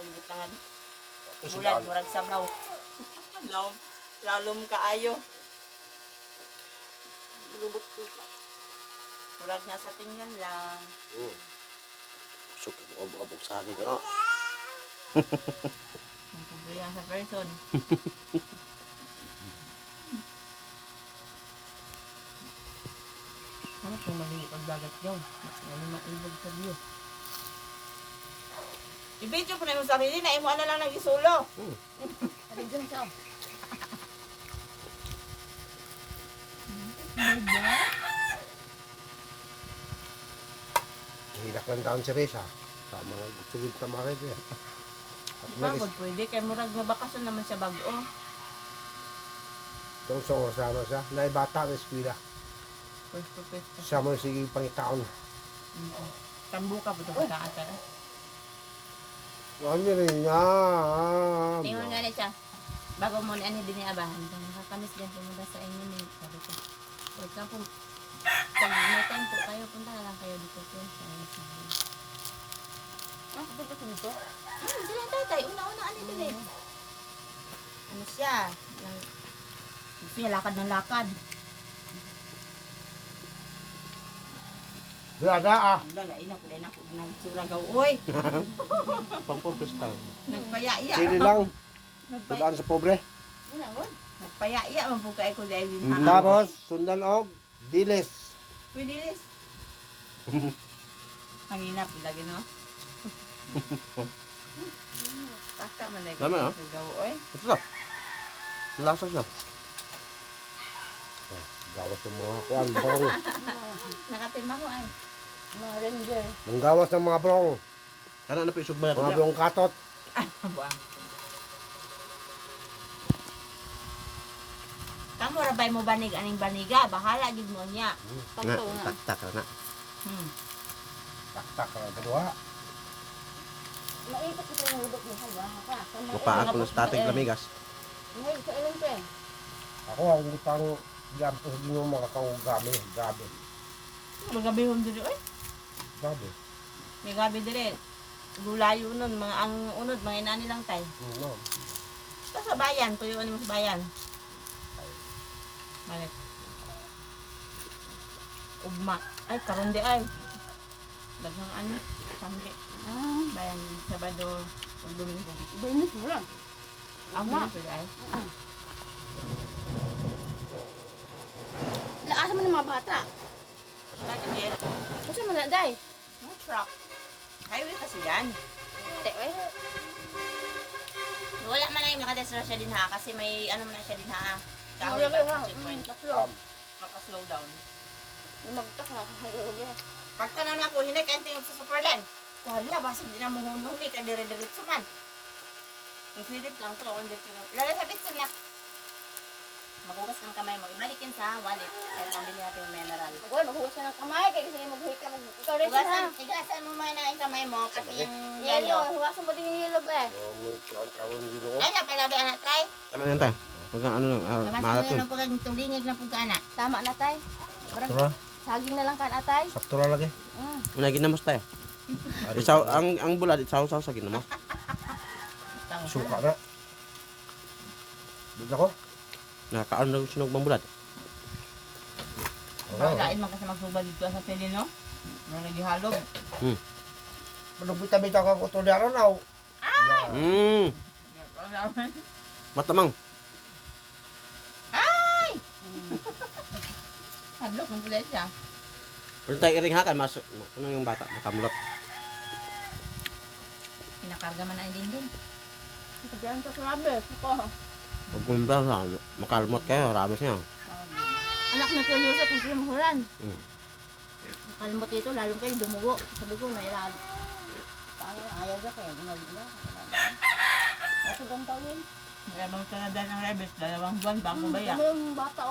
Bulan, daan. murag sabaw. Lalom, lalom kaayo. Lubot ko. Murag nga sa tingnan lang. Mm. Suk, abog sa akin. Ano? Ang problema sa person. Ano kung mali pagdagat daw? Ano maibog sa view? I-video ko na yung sarili na imo ano lang nag-isulo. Hmm. Ano dyan siya? Hilak lang taon si Reza. Sa mga sugod na mga kaya. Nagis, Pagod pwede, kay murag mabakasan naman siya bago. Oh. itong sa orsama siya. Naibata ng eskwila. To first. Siya mo sige pangitaon. Tambo ka po ito pagkaata. Ano rin niya? Tingnan nga na siya. Bago mo ni ani diniabahan. Nakakamiss din pumunta sa inyo ni sabi ko. For example, pag may time po kayo, punta na lang kayo dito po. Sa sa Ah, punta ko dito? Hmm, sila tatay. Una-una, ano din eh. Ano siya? Nang, gusto niya lakad ng lakad. Brada ah. Wala, ina ko din ako ng suragaw. Uy! Pampapestal. Nagpaya-iya. Sili lang. Tudaan sa pobre. Nagpaya-iya. Man po kayo ko dahil Tapos, sundan og dilis. Pwede rin. Ang inap, lagi no? Taka man lagi. Tama, ah. Gawo, oy. Ito na. Lasa siya. Gawas ng mga kuwan, brong. Nakatima ko ay. Mga ranger. Manggawas ng mga brong. Kana na pa isog ba? Mga brong katot. Buang. Kamu rabay mo banig aning baniga, bahala gid mo niya. Na, Pagto nga. tak tak na. Hmm. Tak-tak na kedua. Maipit ko yung hudok mo sa ka. Mapaan ko ng static lamigas. Ngayon sa ilang pe. Ako ang utang Gampos din yung mga kaugami. Gabi. Magabihon diri oy. Gabi. May gabi diri. Gulayo nun, mga ang unod, mga inani lang tay. No. Basta sa bayan, tuyuan mo sa bayan. Balik. Ugma. Ay, karon di ay. Daghang ano, sambi. Ah, bayan, Sabado, ug Domingo. Amo, di ay. Laasa mo ng mga bata. Din. Kasi mo na, day. Truck. Highway kasi yan. Te, eh. Wala man na yung nakadesra siya din ha, kasi may ano man siya din ha. Sa checkpoint? Tatlo. Maka-slow down. Lumagtak na. Pagka na ako, hindi ka yung sa superland. Wala, basta hindi na mahunuli ka dire-diretso man. Ang silip lang to, on dito. Lala sa bitsin na. Magugas ng kamay mo, ibalikin sa wallet. Kaya pambili natin yung mineral. Huwag, maghugas ka ng kamay. Kaya kasi maghugas ka. mag- Ikaw rin Hugasan, ha. higasan mo muna yung kamay mo, pati yung yelo. Hugasan mo din yung yellow ba eh. Ay, na pala ba anak, try? Tama yan tayo. Pagka ano lang, ah, Labas mo marathon. yun ang pagkang tulingig na pagka anak. Tama na, tay. Tara. saging na lang kan, atay. Sakto na lagi. Mm. Una ginamos tayo. Isaw ang ang bulad isaw saw sa ginamos. Suka na. Dito ako. Nakaon na sinog bang bulad. Oh. Kain man kasi magsubad dito sa pili, no? Ano naghihalog? Malubita-bita ka ko to di araw. Hmm, matamang. Ay! Hadlok ng kulay siya. Pero tayo iring hakan mas ano yung bata makamlot. Pinakarga man ang dindin. Pagyan ka sa rabbit. Ito. Pag kumpra sa makalmot kayo, rabas niya. Anak na tuloy sa kung simulan. Mm. Kalimot dito, lalo kayo dumugo. Sabi ko, nailalo. Paano ayaw ka kaya? Ginagawa. Kasi ganun tayo yun. Kaya bang sanadal ng rebels, dalawang buwan, bago ba yan? Ano yung bata